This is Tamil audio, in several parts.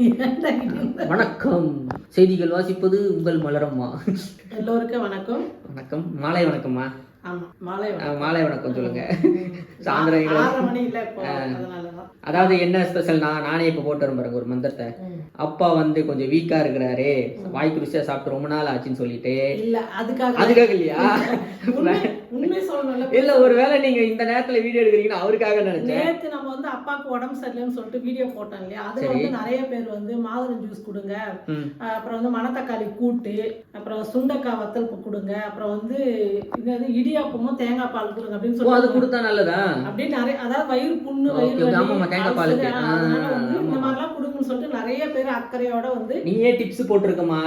வணக்கம். செய்திகள் வாசிப்பது உங்கள் மலரம்மா. எல்லோருக்கும் வணக்கம். வணக்கம். மாலை வணக்கம்மா. மாலை வணக்கம். மாலை வணக்கம் சொல்லுங்க. சாயந்தரம் அதாவது என்ன ஸ்பெஷல் நான் நானே இப்போ போட்டு வரேன் பாருங்க ஒரு மந்திரத்தை. அப்பா வந்து கொஞ்சம் வீக்கா இருக்கிறாரு. வாய்க்கு ருசியா சாப்பிட்டு ரொம்ப நாள் ஆச்சுன்னு சொல்லிட்டு. இல்ல அதுக்காக. அதுக்காக இல்லையா? இல்ல ஒருவேளை நீங்க இந்த நேரத்துல வீடியோ எடுக்கிறீங்கன்னு அவருக்காக நினைச்சேன். நேத்து நம்ம வந்து அப்பாவுக்கு உடம்பு சரியில்லைன்னு சொல்லிட்டு வீடியோ போட்டோம் இல்லையா? அதுல வந்து நிறைய பேர் வந்து மாதுளம் ஜூஸ் கொடுங்க. அப்புறம் வந்து மணத்தக்காளி கூட்டு அப்புறம் சுண்டக்காய் வத்தல் கொடுங்க. அப்புறம் வந்து இடியாப்பமும் தேங்காய் பால் கொடுங்க அப்படின்னு ஓ அது சொல்லி கொடுத்தா நல்லதா? அப்படியே நிறைய அதாவது வயிறு புண்ணு வயிறு தேங்காய் ulcer, கொடுங்கன்னு சொல்லிட்டு நிறைய பேர் அக்கறையோட வந்து நீயே டிப்ஸ் போட்டிருக்கமா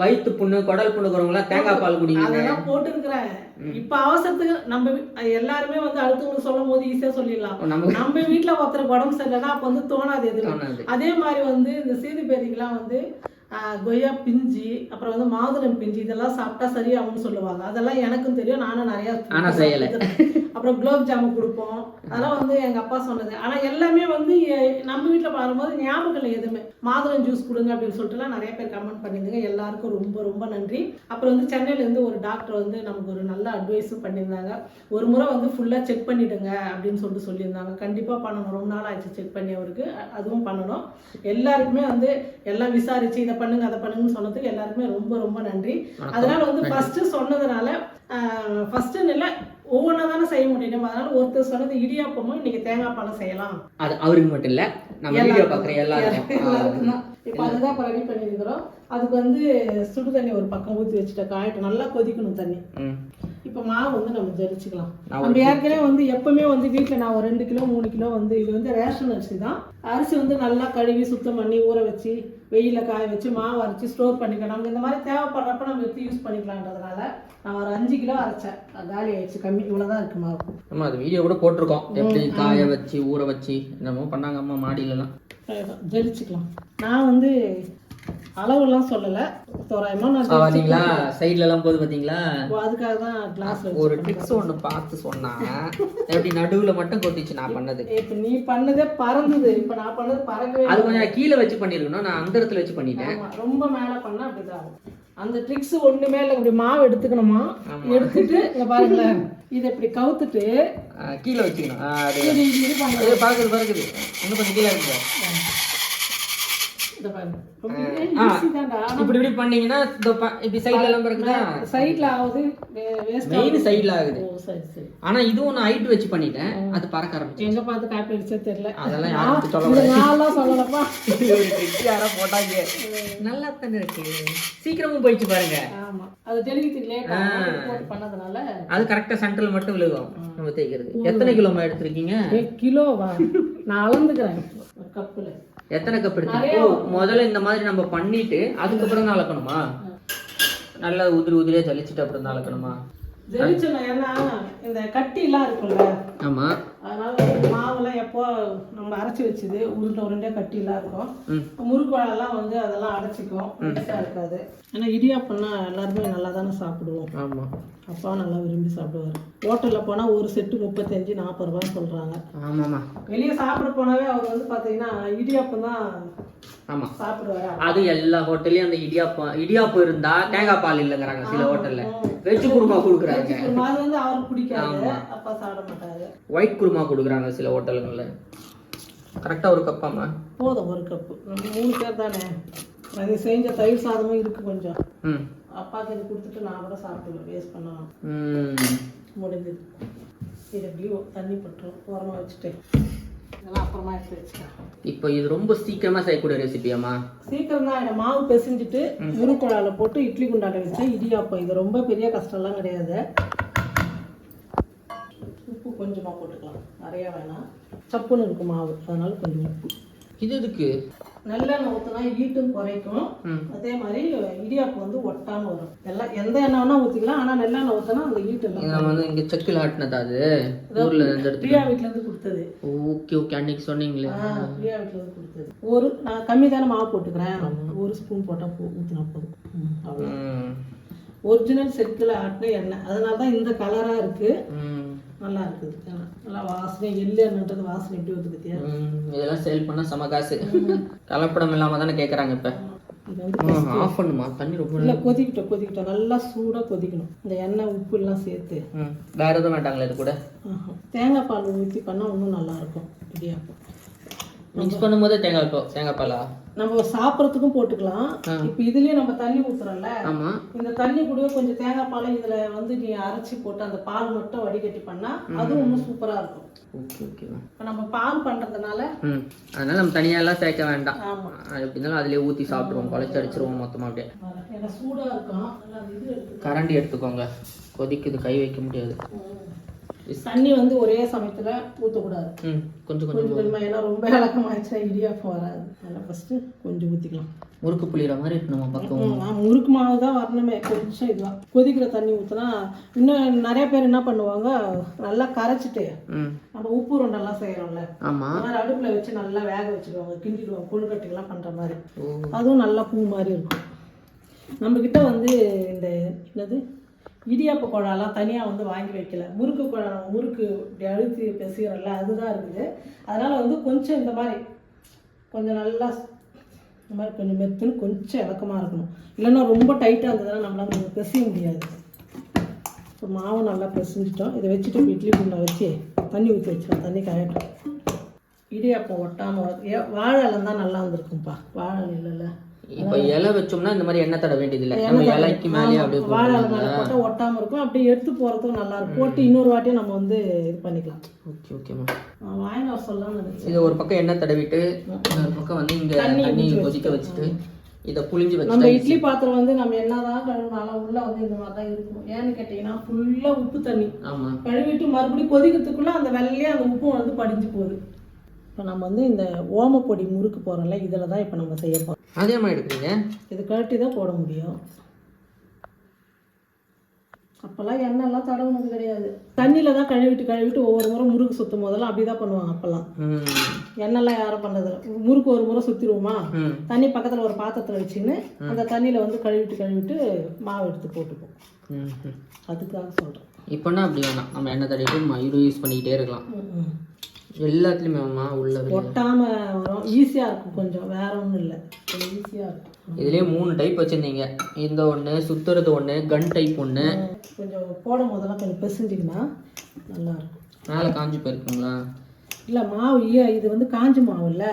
வயிற்று புண்ணு குடல் புண்ணுக்கிறவங்களாம் தேங்காய் பால் குடிங்க. அதெல்லாம் போட்டுருக்கிறேன். இப்ப அவசரத்துக்கு நம்ம எல்லாருமே வந்து அடுத்தவங்களுக்கு சொல்லும் போது ஈஸியா சொல்லிடலாம். நம்ம வீட்ல ஒருத்தருக்கு உடம்பு சரியில்லைன்னா அப்ப வந்து தோணாது எதுவும். அதே மாதிரி வந்து இந்த சீது பேதிக்கெல்லாம் வந்து கொய்யா பிஞ்சு அப்புறம் வந்து மாதுளம் பிஞ்சு இதெல்லாம் சாப்பிட்டா சரியாகும்னு சொல்லுவாங்க. அதெல்லாம் எனக்கும் தெரியும் நானும் நிறைய ஆனா செய்யல. அப்புறம் குலோப் ஜாமுன் கொடுப்போம். அதெல்லாம் வந்து எங்க அப்பா சொன்னது. ஆனா எல்லாமே வந்து நம்ம வீட்ல பாரும்போது ஞாபகம் இல்லை எதுவுமே. மாதுளம் ஜூஸ் கொடுங்க அப்படின்னு சொல்லிட்டுலாம் நிறைய பேர் கமெண்ட் பண்ணியிருந்தாங்க. எல்லாருக்கும் ரொம்ப ரொம்ப நன்றி. அப்புறம் வந்து சென்னையில இருந்து ஒரு டாக்டர் வந்து நமக்கு ஒரு நல்ல அட்வைஸும் பண்ணியிருந்தாங்க. ஒரு முறை வந்து ஃபுல்லா செக் பண்ணிடுங்க அப்படின்னு சொல்லிட்டு சொல்லியிருந்தாங்க. கண்டிப்பா பண்ணணும். ரொம்ப நாள் ஆச்சு செக் பண்ணி அவருக்கு. அதுவும் பண்ணணும். எல்லாருக்குமே வந்து எல்லாம் விசாரிச்சு இதை பண்ணுங்க அதை பண்ணுங்கன்னு சொன்னதுக்கு எல்லாருக்குமே ரொம்ப ரொம்ப நன்றி. அதனால வந்து ஃபர்ஸ்ட் சொன்னதுனால ஃபர்ஸ்ட் இல்லை ஒவ்வொன்றா தானே செய்ய முடியும். அதனால ஒருத்தர் சொன்னது இடியாப்பமும் இன்னைக்கு தேங்காய் பாலம் செய்யலாம். அது அவருக்கு மட்டும் இல்ல நம்ம வீடியோ பாக்குற எல்லாருக்கும். இப்போ அதுதான் இப்போ ரெடி பண்ணியிருக்கிறோம். அதுக்கு வந்து சுடு தண்ணி ஒரு பக்கம் ஊற்றி வச்சுட்ட காயட்டும் நல்லா கொதிக்கணும் தண்ணி. இப்போ மாவு வந்து நம்ம ஜலிச்சுக்கலாம் நான் நம்ம ஏற்கனவே வந்து எப்பவுமே வந்து வீட்டில் நான் ஒரு ரெண்டு கிலோ மூணு கிலோ வந்து இது வந்து ரேஷன் அரிசி தான். அரிசி வந்து நல்லா கழுவி சுத்தம் பண்ணி ஊற வச்சு வெயிலில் காய வச்சு மாவு அரைச்சி ஸ்டோர் பண்ணிக்கலாம். நமக்கு இந்த மாதிரி தேவைப்படுறப்ப நம்ம எடுத்து யூஸ் பண்ணிக்கலான்றதுனால நான் ஒரு அஞ்சு கிலோ அரைச்சேன். அது காலி ஆயிடுச்சு கம்மி. இவ்வளோதான் இருக்கு மாவு. நம்ம அது வீடியோ கூட போட்டிருக்கோம். எப்படி காய வச்சு ஊற வச்சு என்னமோ பண்ணாங்க அம்மா மாடியிலலாம். ஜலிச்சுக்கலாம் நான் வந்து அளவுலாம் சொல்லலை. தோராயமாக நான் பாத்தீங்களா சைட்ல எல்லாம் போது பாத்தீங்களா? இப்போ அதுக்காக தான் கிளாஸ்ல ஒரு ட்ரிக்ஸ் ஒண்ணு பார்த்து சொன்னா எப்படி நடுவுல மட்டும் கொட்டிச்சு நான் பண்ணது? இப்போ நீ பண்ணதே பறந்தது. இப்போ நான் பண்ணது பறக்கவே அது கொஞ்சம் கீழே வச்சு பண்ணிருக்கணும். நான் அந்த இடத்துல வச்சு பண்ணிட்டேன். ரொம்ப மேலே பண்ணா அப்படிதான். அந்த ட்ரிக்ஸ் ஒண்ணுமே இல்லை. இப்படி மாவு எடுத்துக்கணுமா? எடுத்துட்டு இங்க பாருங்களேன். இதை இப்படி கவுத்துட்டு கீழே வச்சுக்கணும். இது பறக்குது பறக்குது. இன்னும் கொஞ்சம் கீழே இருக்கு இதை பாருங்க ரொம்ப ஈஸி தான்டா இப்படி இப்படி பண்ணீங்கன்னா இந்த ப- இப்படி சைட்ல எல்லாம் பறக்குதா சைட்ல ஆகுது வேஸ்ட் மெயின் சைடுல ஆகுது. ஆனா இதுவும் நான் ஹைட் வச்சு பண்ணிட்டேன். அது பறக்க ஆரம்பிச்சு எங்க பார்த்து காப்பி அடிச்சே தெரியல. அதெல்லாம் யாரும் சொல்ல இது சொல்லலப்பா. யாரோ போட்டாங்க. நல்லா தானே இருக்கு. சீக்கிரமும் போயிடுச்சு பாருங்க. ஆமா. அது தெளிவுக்கு லேட் போட்டு பண்ணதுனால. அது கரெக்டா சென்டர்ல மட்டும் விழுகும். நம்ம தேய்க்கிறது. எத்தனை கிலோமா எடுத்திருக்கீங்க? ஏ கிலோவா? நான் அளந்துக்கிறேன். ஒரு கப்புல எத்தனை கப் எடுத்தீங்க ஓ, முதல்ல இந்த மாதிரி நம்ம பண்ணிட்டு அதுக்கப்புறம் தான் அளக்கணுமா? நல்லா உதிரி உதிரியா ஜலிச்சுட்டு அப்புறம் தான் அளக்கணுமா? ஜெயிச்சணும் ஏன்னா இந்த கட்டிலாம் இருக்கும்ல. ஆமா. அதனால எப்போ நம்ம அரைச்சி வச்சது உருண்டை உருண்டையாக கட்டிலாம் இருக்கும். ம். முறுக்கு வாழைலாம் வந்து அதெல்லாம் அடைச்சிக்கும் பெருசாக இருக்காது. ஏன்னா இடியாப்பம்னா எல்லாருமே நல்லா தானே சாப்பிடுவோம். ஆமா. அப்பாவும் நல்லா விரும்பி சாப்பிடுவார். ஹோட்டலில் போனால் ஒரு செட்டு முப்பத்தஞ்சு நாற்பது ரூபான்னு சொல்கிறாங்க ஆமாமா வெளியே சாப்பிட போனாவே அவர் வந்து பார்த்தீங்கன்னா இடியாப்பம் தான் ஆமா. சாப்பிடுவாரு. அது எல்லா ஹோட்டல்லையும் அந்த இடியாப்பம் இடியாப்பம் இருந்தா தேங்காய் பால் இல்லைங்கிறாங்க சில ஹோட்டல்ல. வெஜ் குருமா கொடுக்குறாங்க. அது வந்து அவருக்கு பிடிக்காது. அப்பா சாப்பிட மாட்டாரு. ஒயிட் குருமா கொடுக்குறாங்க சில ஹோட்டலுங்கள்ல கரெக்டா ஒரு கப்பாமா போதும் ஒரு கப்பு. நம்ம மூணு பேர் தானே. அது செஞ்ச தயிர் சாதமும் இருக்கு கொஞ்சம். ம். அப்பாவுக்கு இது கொடுத்துட்டு நான் கூட சாப்பிடுவேன் வேஸ்ட் பண்ணலாம் ம். முடிஞ்சது. இது எப்படியும் தண்ணி பட்டுரும். ஓரமாக வச்சுட்டு. இதெல்லாம் அப்புறமா எடுத்து வச்சுக்கலாம். இப்போ இது ரொம்ப சீக்கிரமா செய்யக்கூடிய ரெசிபியாமா சீக்கிரம் தான். இந்த மாவு பிசைஞ்சிட்டு முறுக்குழால போட்டு இட்லி குண்டால வச்சா இடியாப்பம். இது ரொம்ப பெரிய கஷ்டம்லாம் கிடையாது. உப்பு கொஞ்சமாக போட்டுக்கலாம். நிறையா வேணாம். சப்புன்னு இருக்கும் மாவு. அதனால கொஞ்சம் உப்பு. இது எதுக்கு? நல்லெண்ணெய் ஊற்றினா ஈட்டும் குறைக்கும். அதே மாதிரி இடியாப்பம் வந்து ஒட்டாம வரும். எல்லாம் எந்த எண்ணெய் வேணா ஊற்றிக்கலாம் ஆனால் நல்லெண்ணெய் ஊற்றினா அந்த ஈட்டு வந்து இங்க செக்கில் ஆட்டினதா அது? ஊர்ல இந்த பிரியா வீட்ல இருந்து கொடுத்தது. Okay okay. அன்னைக்கு சொன்னீங்களே. ஆ, பிரியா வீட்ல இருந்து கொடுத்தது. ஒரு நான் கம்மி தானே மாவு போட்டுக்கிறேன். ஒரு ஸ்பூன் போட்டால் போ ஊற்றினா போதும். அவ்வளோ ஒரிஜினல் செக்கில் ஆட்டின எண்ணெய். அதனால தான் இந்த கலராக இருக்குது நல்லா இருக்குது நல்லா வாசனை எள்ளு என்னன்றது வாசனை எப்படி வருது பத்தியா? ம், இதெல்லாம் சேல் பண்ணா செம காசு. கலப்படம் இல்லாம தானே கேக்குறாங்க இப்ப. வந்து ஆஃப் பண்ணுமா? தண்ணி ரொம்ப இல்லை கொதிக்கிட்டோம் கொதிக்கிட்டோம். நல்லா சூடாக கொதிக்கணும். இந்த எண்ணெய் உப்பு எல்லாம் சேர்த்து. வேற எதுவும் வேண்டாங்களா இது கூட. தேங்காய் பால் ஊற்றி பண்ணால் இன்னும் நல்லா இருக்கும். இடியாப்பம் மிக்ஸ் பண்ணும்போதே தேங்காய் தேங்காய் பாலா? நம்ம சாப்பிட்றதுக்கும் போட்டுக்கலாம். இப்போ இதுலயே நம்ம தண்ணி ஊத்துறோம்ல. ஆமா. இந்த தண்ணி கூடவே கொஞ்சம் தேங்காய் பாலை இதுல வந்து நீ அரைச்சி போட்டு அந்த பால் மட்டும் வடிகட்டி பண்ணா அதுவும் இன்னும் சூப்பரா இருக்கும். Okay okay. இப்போ நம்ம பால் பண்றதுனால ம். அதனால நம்ம தனியா எல்லாம் சேர்க்க வேண்டாம். ஆமா. எப்படி இருந்தாலும் அதுலயே ஊத்தி சாப்பிடுவோம். குழச்சி அடிச்சிருவோம் மொத்தமா அப்படியே. ஏன்னா சூடா இருக்கும். கரண்டி எடுத்துக்கோங்க. கொதிக்குது கை வைக்க முடியாது. தண்ணி வந்து ஒரே சமயத்துல ஊற்றக்கூடாது கொஞ்சம் கொஞ்சம் கொஞ்சம் கொஞ்சமா ஏன்னா ரொம்ப இலக்கமாச்சுன்னா இடியாப்பம் வராது. அதனால் ஃபர்ஸ்ட் கொஞ்சம் ஊற்றிக்கலாம் முறுக்கு புளிகிற மாதிரி நம்ம பக்கம் முறுக்கு மாவு தான் வரணுமே கொஞ்சம் இதுதான் கொதிக்கிற தண்ணி ஊற்றினா இன்னும் நிறைய பேர் என்ன பண்ணுவாங்க நல்லா கரைச்சிட்டு நம்ம உப்பு உருண்டெல்லாம் செய்கிறோம்ல ஆமா. அந்த மாதிரி அடுப்பில் வச்சு நல்லா வேக வச்சுக்குவாங்க கிண்டிடுவாங்க கொழுக்கட்டைகள்லாம் பண்ணுற மாதிரி. அதுவும் நல்லா பூ மாதிரி இருக்கும். நம்மக்கிட்ட வந்து இந்த என்னது? இடியாப்ப குழாலாம் தனியாக வந்து வாங்கி வைக்கல. முறுக்கு குழா முறுக்கு இப்படி அழுத்தி பெசுகிறல்ல அதுதான் இருக்குது. அதனால் வந்து கொஞ்சம் இந்த மாதிரி கொஞ்சம் நல்லா இந்த மாதிரி கொஞ்சம் மெத்துன்னு கொஞ்சம் இலக்கமாக இருக்கணும். இல்லைன்னா ரொம்ப டைட்டாக இருந்ததுன்னா நம்மளால் கொஞ்சம் பெசிய முடியாது. இப்போ மாவு நல்லா பிசைஞ்சிட்டோம். இதை வச்சுட்டு இட்லி குண்டை வச்சு தண்ணி ஊற்றி வச்சிடும் தண்ணி காயட்டும் இடியாப்பம் ஒட்டாமல் வாழை இலை தான் நல்லா வந்திருக்கும்ப்பா வாழை இல்லைல்ல இப்போ இலை வச்சோம்னா இந்த மாதிரி எண்ணெய் தட வேண்டியது இல்லை நம்ம இலைக்கு மேலேயே அப்படியே வாழை மேலே ஒட்டாமல் இருக்கும். அப்படியே எடுத்து போகிறதுக்கும் நல்லா இருக்கும். போட்டு இன்னொரு வாட்டியும் நம்ம வந்து இது பண்ணிக்கலாம். ஓகே வாங்கி வர சொல்லலாம்னு நினைச்சேன் இது ஒரு பக்கம் எண்ணெய் தடவிட்டு இன்னொரு பக்கம் வந்து இங்க தண்ணி கொதிக்க வச்சுட்டு இதை புளிஞ்சு நம்ம வச்சுட்டா இட்லி பாத்திரம் வந்து நம்ம என்னதான் கழுவினாலும் உள்ள வந்து இந்த மாதிரி தான் இருக்கும். ஏன்னு கேட்டிங்கன்னா ஃபுல்லாக உப்பு தண்ணி. ஆமா. கழுவிட்டு மறுபடியும் கொதிக்கிறதுக்குள்ள அந்த வெள்ளையே அந்த உப்பும் வந்து படிஞ்சு போகுது. இப்போ நம்ம வந்து இந்த ஓமப்பொடி முறுக்கு போகிறோம்ல இதில் தான் இப்போ நம்ம செய்ய போகிறோம் அதே மாதிரி எடுக்கிறீங்க? இது கழட்டி தான் போட முடியும். அப்போல்லாம் எண்ணெய்லாம் தடவுனது கிடையாது. தண்ணியில் தான் கழுவிட்டு கழுவிட்டு ஒவ்வொரு முறை முறுக்கு சுற்றும் போதெல்லாம் அப்படி தான் பண்ணுவாங்க அப்போல்லாம். எண்ணெய்லாம் யாரும் பண்ணுறது முறுக்கு ஒரு முறை சுற்றிடுவோமா தண்ணி பக்கத்தில் ஒரு பாத்திரத்தில் வச்சுன்னு அந்த தண்ணியில் வந்து கழுவிட்டு கழுவிட்டு மாவு எடுத்து போட்டுப்போம். அதுக்காக சொல்கிறேன் இப்போனா அப்படி வேணாம். நம்ம எண்ணெய் தடவிட்டு ம- இது யூஸ் பண்ணிக்கிட்டே இருக்கலாம். எல்லாத்துலேயுமே அம்மா உள்ள வெளிய. ஒட்டாமல் வரும். ஈஸியாக இருக்கும் கொஞ்சம். வேற ஒன்றும் இல்லை. ஈஸியாக இருக்கும். இதுலயே மூணு டைப் வச்சிருந்தீங்க. இந்த ஒன்று சுத்துறது ஒன்று கன் டைப் ஒன்று கொஞ்சம் போடும் போதெல்லாம் கொஞ்சம் பிசைஞ்சிங்கன்னா நல்லா இருக்கும். மேலே காஞ்சி போயிருக்குங்களா? இல்லை மாவு ஐயா இது வந்து காஞ்ச மாவு இல்லை.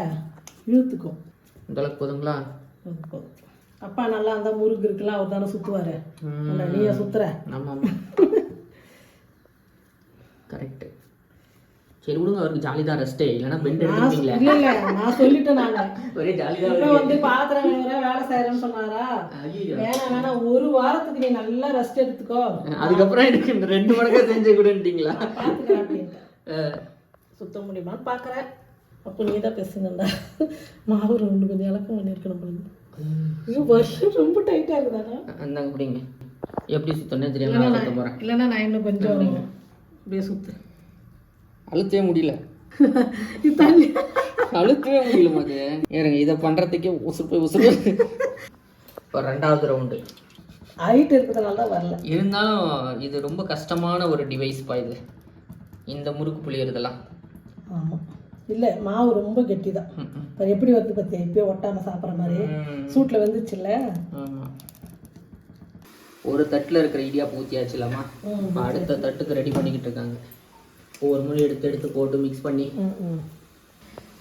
இழுத்துக்கும். இந்த அளவுக்கு போதுங்களா போதும். அப்பா நல்லா இருந்தால் முறுக்கு இருக்குல்ல அவர் தானே சுற்றுவார். நீயா சுற்றுற ஆமாம். ஆமாம் கரெக்டு சரி விடுங்க அவருக்கு ஜாலி தான் ரெஸ்ட்டே இல்லைன்னா பெண்ட் இல்லை இல்லை நான் சொல்லிட்டேன் நான். ஒரே ஜாலி தான் வந்து பாத்திரம் கழுவுற வேலை செய்கிறேன்னு சொன்னாரா? ஐயோ. வேணாம் வேணாம் ஒரு வாரத்துக்கு நீ நல்லா ரெஸ்ட் எடுத்துக்கோ. அதுக்கப்புறம் எனக்கு இந்த ரெண்டு மடங்கா செஞ்சு கொடுன்ட்டீங்களா? சுத்த முடியுமான்னு பார்க்குறேன் அப்போ நீ தான் பேசுங்கண்டா மாவு ரெண்டு கொஞ்சம் இலக்கம் பண்ணியிருக்கணும் போல வருஷம் ரொம்ப டைட்டாக இருக்குதானே? அந்தாங்க பிடிங்க எப்படி சுத்தணும்னு தெரியாம சுத்த இல்லைன்னா நான் இன்னும் கொஞ்சம் அப்படியே சுத்து அழுத்தவே முடியல. அழுத்தவே முடியல மது ஏறுங்க இதை பண்ணுறதுக்கே உசுப்பு உசுப்பு. இப்போ ரெண்டாவது ரவுண்டு ஹைட் இருக்கிறதுனால தான் வரல. இருந்தாலும் இது ரொம்ப கஷ்டமான ஒரு டிவைஸ்ப்பா இது. இந்த முறுக்கு புளியறதெல்லாம் ஆமாம் இல்லை மாவு ரொம்ப கெட்டி தான். இப்போ எப்படி வருது பார்த்தியா இப்பயே ஒட்டாமல் சாப்பிட்ற மாதிரி. சூட்டில் வந்துச்சுல்ல? ஆமா. ஒரு தட்டில் இருக்கிற இடியாப்பம் ஊற்றியாச்சு இல்லாமா அடுத்த தட்டுக்கு ரெடி பண்ணிக்கிட்டு இருக்காங்க. ஒவ்வொரு முறை எடுத்து எடுத்து போட்டு மிக்ஸ் பண்ணி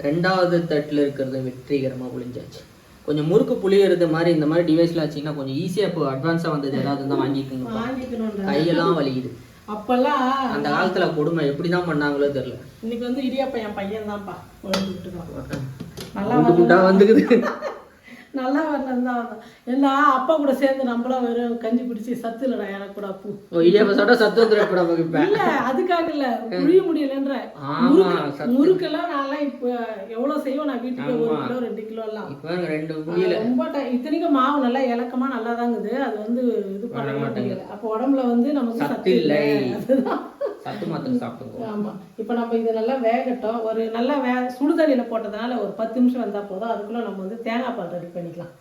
ரெண்டாவது தட்டில் இருக்கிறத வெற்றிகரமாக புளிஞ்சாச்சு கொஞ்சம் முறுக்கு புளியறது மாதிரி இந்த மாதிரி டிவைஸ்ல வச்சிங்கன்னா கொஞ்சம் ஈஸியாக இப்போ அட்வான்ஸாக வந்தது ஏதாவது தான் வாங்கிக்கோங்க கையெல்லாம் வலிக்குது. அப்போல்லாம் அந்த காலத்துல கொடுமை எப்படி தான் பண்ணாங்களோ தெரியல. இன்னைக்கு வந்து இடியாப்பம் என் பையன் தான்ப்பா நல்லா வந்துக்குது. நல்லா வரணும் தான் ஏன்னா அப்பா கூட சேர்ந்து நம்மளும் வெறும் கஞ்சி குடிச்சு சத்து இல்லைடா எனக்கு கூட அப்பு. சத்து வந்துடும் இல்ல அதுக்காக இல்ல. புழிய முடியலன்ற. முறுக்கெல்லாம் நான்லாம் இப்ப எவ்வளவு செய்வேன் நான் வீட்டுக்கு ஒரு கிலோ ரெண்டு கிலோ எல்லாம். ரொம்ப இத்தனைக்கும் மாவு நல்லா இலக்கமா நல்லா தாங்குது. அது வந்து இது பண்ண மாட்டேங்குது. அப்போ உடம்புல வந்து நமக்கு சத்து இல்லை. அதுதான். சத்து மாத்திரை சாப்பிடுங்க ஆமா. இப்போ நம்ம இது நல்லா வேகட்டும். ஒரு நல்லா வே சுடுதண்ணியில போட்டதுனால ஒரு பத்து நிமிஷம் வந்தா போதும். அதுக்குள்ள நம்ம வந்து தேங்காய் பால் ரெடி பண்ணிக்கலாம்.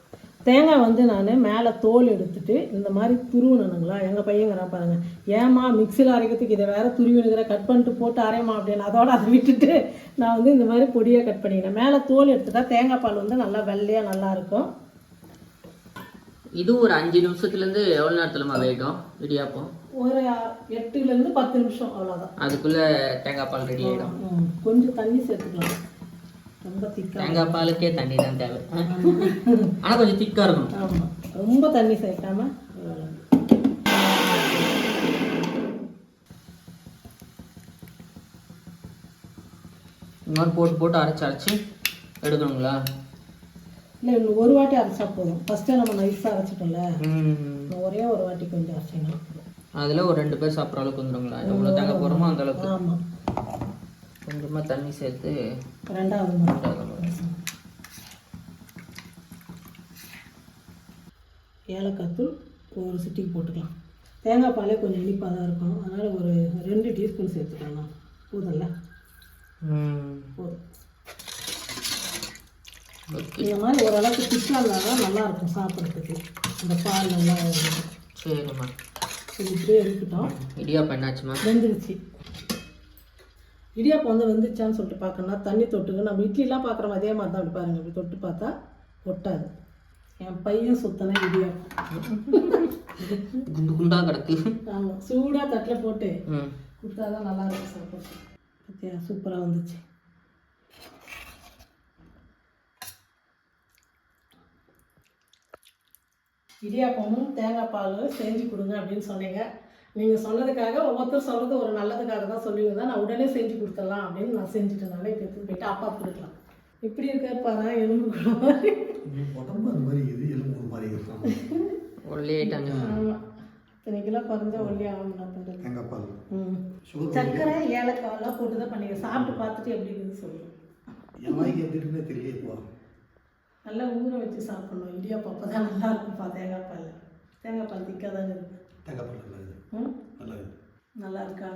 தேங்காய் வந்து நான் மேலே தோல் எடுத்துட்டு இந்த மாதிரி துருவணுங்களா எங்கள் பையங்கிறான் பாருங்க. ஏமா மிக்சியில் அரைக்கிறதுக்கு இதை வேற துருவினுக்கிற கட் பண்ணிட்டு போட்டு அரையமா அப்படின்னு அதோட அதை விட்டுட்டு நான் வந்து இந்த மாதிரி பொடியாக கட் பண்ணிக்கிறேன். மேலே தோல் எடுத்துட்டா தேங்காய் பால் வந்து நல்லா வெள்ளையாக நல்லா இருக்கும். இது ஒரு அஞ்சு நிமிஷத்துலேருந்து எவ்வளோ நேரத்துலமா வேகும்? இடியாப்பம் ஒரு எட்டுலேருந்து பத்து நிமிஷம் அவ்வளோதான் அதுக்குள்ள தேங்காய் பால் ரெடி ஆகிடும் கொஞ்சம் தண்ணி சேர்த்துக்கலாம். ரொம்ப திக்கா தேங்காய் பாலுக்கே தண்ணி தான் தேவை. ஆனால் கொஞ்சம் திக்காக இருக்கணும். ஆமாம் ரொம்ப தண்ணி சேர்க்காம. இந்த மாதிரி போட்டு போட்டு அரைச்சி அரைச்சி எடுக்கணுங்களா? இல்லை இன்னும் ஒரு வாட்டி அரைச்சா போதும். ஃபஸ்ட்டே நம்ம நைஸாக அரைச்சிட்டோம்ல. ஒரே ஒரு வாட்டி கொஞ்சம் அரைச்சிங்கன்னா போதும். அதில் ஒரு ரெண்டு பேர் சாப்பிட்ற அளவுக்கு வந்துடுங்களா எவ்வளோ தேங்காய் போடுறோமோ அந்த அளவுக்கு. ஆமாம் கொஞ்சமாக தண்ணி சேர்த்து ரெண்டாவது ஏலக்காய் தூள் ஒரு சிட்டிக்கு போட்டுக்கலாம். தேங்காய் பாலே கொஞ்சம் இனிப்பாக தான் இருக்கும். அதனால் ஒரு ரெண்டு டீஸ்பூன் சேர்த்துக்கலாம் போதும்ல? போதும். இந்த மாதிரி ஓரளவுக்கு திக்காக இருந்தால் தான் நல்லாயிருக்கும் சாப்பிட்றதுக்கு. இந்த பால் நல்லா. சரிம்மா. சரி இப்படியே இருக்கட்டும். இடியாப்பம் என்னாச்சுமா வெந்துருச்சு. இடியாப்பம் வந்து வெந்துருச்சான்னு சொல்லிட்டு பார்க்கணும்னா தண்ணி தொட்டுக்கு நம்ம இட்லிலாம் பார்க்குறோம் அதே மாதிரி தான் அப்படி பாருங்கள் இப்படி தொட்டு பார்த்தா ஒட்டாது. என் பையன் சுத்தன இடியாப்பம். குண்டு குண்டாக கிடக்கு. ஆமாம் சூடாக தட்டில் போட்டு கொடுத்தா தான் நல்லா இருக்கும் சாப்பிட்டு பார்த்தியா? சூப்பராக வந்துச்சு. இடியாப்பமும் தேங்காய் பாலும் செஞ்சு கொடுங்க அப்படின்னு சொன்னீங்க. நீங்கள் சொன்னதுக்காக ஒவ்வொருத்தரும் சொல்கிறது ஒரு நல்லதுக்காக தான் சொல்லுவீங்க தான் நான் உடனே செஞ்சு கொடுத்துடலாம் அப்படின்னு நான் செஞ்சுட்டேனால இப்போ எடுத்துட்டு போயிட்டு அப்பா கொடுக்கலாம். இப்படி இருக்காரு பாரு எலும்பு உடம்பு அந்த மாதிரி இது எலும்பு ஒரு மாதிரி இருக்கும் ஒல்லி ஆயிட்டாங்க ஆமாம் இத்தனை கிலோ குறைஞ்சா ஒல்லி ஆகும் என்ன பண்ணுறது தேங்காய் பால். சர்க்கரை ஏலக்காயெல்லாம் போட்டு தான் பண்ணீங்க. சாப்பிட்டு பார்த்துட்டு எப்படி இருக்குன்னு சொல்லுங்கள் என் எப்படி இருக்குன்னே தெரியல இப்போ நல்லா ஊற வச்சு சாப்பிடணும். இடியாப்பம் அப்போ தான் நல்லா இருக்கும்ப்பா. தேங்காய் பால். தேங்காய் பால் திக்காக தானே தேங்காய் பால் நல்லது ம்? நல்லா இருக்கா?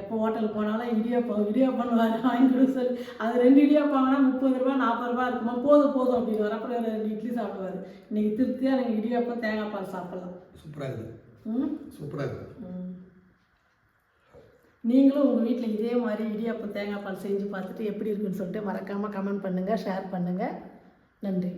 எப்போ ஹோட்டல் போனாலும் இடியாப்பம் இடியாப்பம் வாங்க வாங்கி கொடுக்க சொல்லி. அது ரெண்டு இடியாப்பம் வாங்கினா முப்பது ரூபா நாற்பது ரூபா இருக்குமா? போதும் போதும் அப்படின்னு வரப்போ ரெண்டு இட்லி சாப்பிடுவாரு. இன்னைக்கு திருப்தியாக நீங்கள் இடியாப்பம் தேங்காய் பால் சாப்பிடலாம். சூப்பராக இருக்குது. ம்? சூப்பராக இருக்குது. ம். நீங்களும் உங்கள் வீட்டில் இதே மாதிரி இடியாப்பம் தேங்காய் பால் செஞ்சு பார்த்துட்டு எப்படி இருக்குன்னு சொல்லிட்டு மறக்காமல் கமெண்ட் பண்ணுங்கள் ஷேர் பண்ணுங்கள் நன்றி